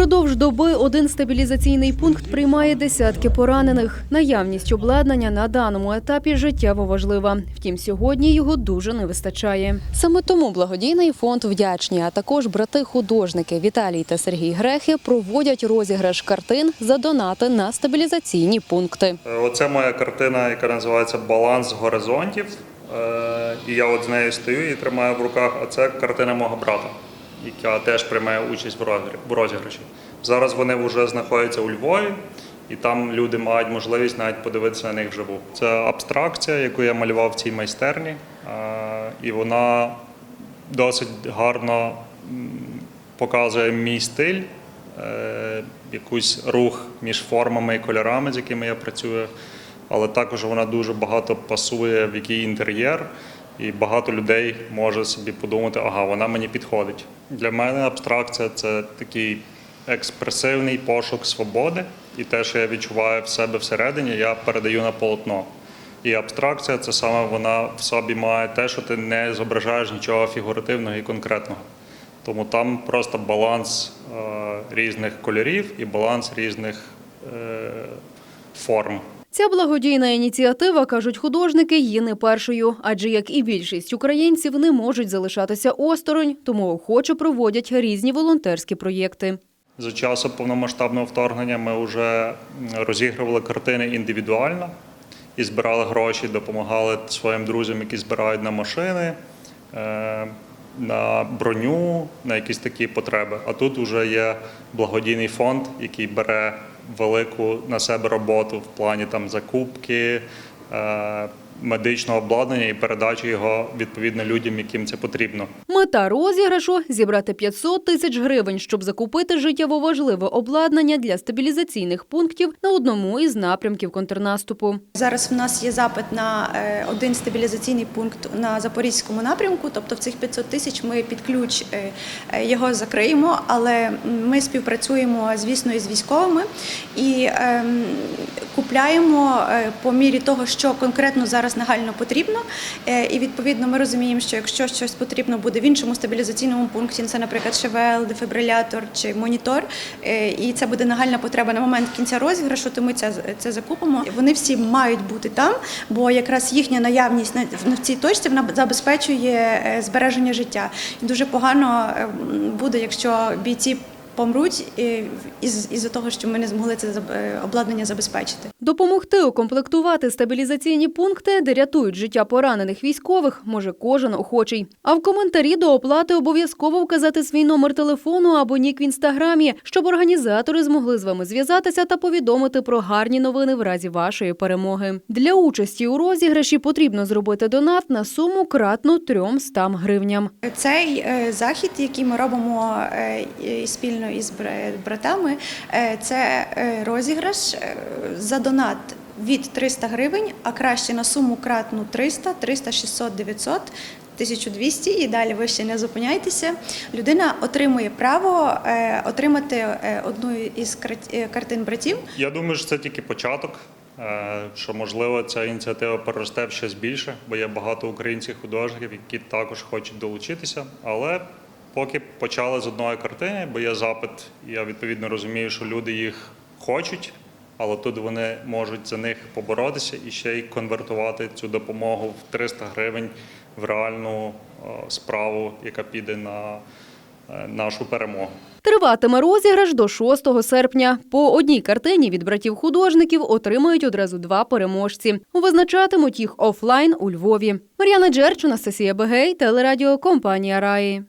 Упродовж доби один стабілізаційний пункт приймає десятки поранених. Наявність обладнання на даному етапі життєво важлива. Втім, сьогодні його дуже не вистачає. Саме тому благодійний фонд вдячні, а також брати-художники Віталій та Сергій Грехи проводять розіграш картин за донати на стабілізаційні пункти. Е, Оце моя картина, яка називається Баланс горизонтів. Е, І я от з нею стою і тримаю в руках. А це картина мого брата, яка теж приймає участь в розіграші. Зараз вони вже знаходяться у Львові, і там люди мають можливість навіть подивитися на них вживу. Це абстракція, яку я малював в цій майстерні, і вона досить гарно показує мій стиль, е, якийсь рух між формами і кольорами, з якими я працюю. Але також вона дуже багато пасує в який інтер'єр, і багато людей може собі подумати, ага, вона мені підходить. Для мене абстракція це такий експресивний пошук свободи, і те, що я відчуваю в себе всередині, я передаю на полотно. І абстракція це саме вона в собі має те, що ти не зображаєш нічого фігуративного і конкретного. Тому там просто баланс е, різних кольорів і баланс різних е, форм. Ця благодійна ініціатива, кажуть художники, є не першою, адже як і більшість українців не можуть залишатися осторонь, тому охоче проводять різні волонтерські проєкти. За часу повномасштабного вторгнення ми вже розігрували картини індивідуально і збирали гроші, допомагали своїм друзям, які збирають на машини, е, на броню, на якісь такі потреби. А тут вже є благодійний фонд, який бере велику на себе роботу в плані там закупки. Медичного обладнання і передачі його відповідно людям, яким це потрібно. Мета розіграшу зібрати 500 тисяч гривень, щоб закупити життєво важливе обладнання для стабілізаційних пунктів на одному із напрямків контрнаступу. Зараз в нас є запит на е, один стабілізаційний пункт на запорізькому напрямку. Тобто в цих 500 тисяч ми під ключ е, е, його закриємо, але ми співпрацюємо, звісно, із військовими і ем, купляємо е, по мірі того, що конкретно зараз нагально потрібно. Е, І відповідно ми розуміємо, що якщо щось потрібно буде в іншому стабілізаційному пункті, це, наприклад, ШВЛ, дефібрилятор чи монітор, е, і це буде нагальна потреба на момент кінця розіграшу, то ми це, це закупимо. Вони всі мають бути там, бо якраз їхня наявність в цій точці вона забезпечує збереження життя. І дуже погано буде, якщо бійці помруть е, із із-за того, що ми не змогли це е, обладнання забезпечити. Допомогти укомплектувати стабілізаційні пункти, де рятують життя поранених військових, може кожен охочий. А в коментарі до оплати обов'язково вказати свій номер телефону або нік в інстаграмі, щоб організатори змогли з вами зв'язатися та повідомити про гарні новини в разі вашої перемоги. Для участі у розіграші потрібно зробити донат на суму кратну 300 гривням. Цей е, захід, який ми робимо із братами, е, це е, розіграш е, за донат від 300 гривень, а краще на суму кратну 300, 300, 600, 900. 1200 і далі ви ще не зупиняйтеся. Людина отримує право отримати одну із картин братів. Я думаю, що це тільки початок. Що можливо ця ініціатива переросте в щось більше, бо є багато українських художників, які також хочуть долучитися. Але поки почали з одної картини, бо є запит, і я відповідно розумію, що люди їх хочуть, але тут вони можуть за них поборотися і ще й конвертувати цю допомогу в 300 гривень в реальну е, справу, яка піде на е, нашу перемогу. Триватиме розіграш до 6 серпня. По одній картині від братів-художників отримають одразу два переможці. Визначатимуть їх офлайн у Львові. Мар'яна Джерч, Анастасія Бегей, телерадіокомпанія Раї.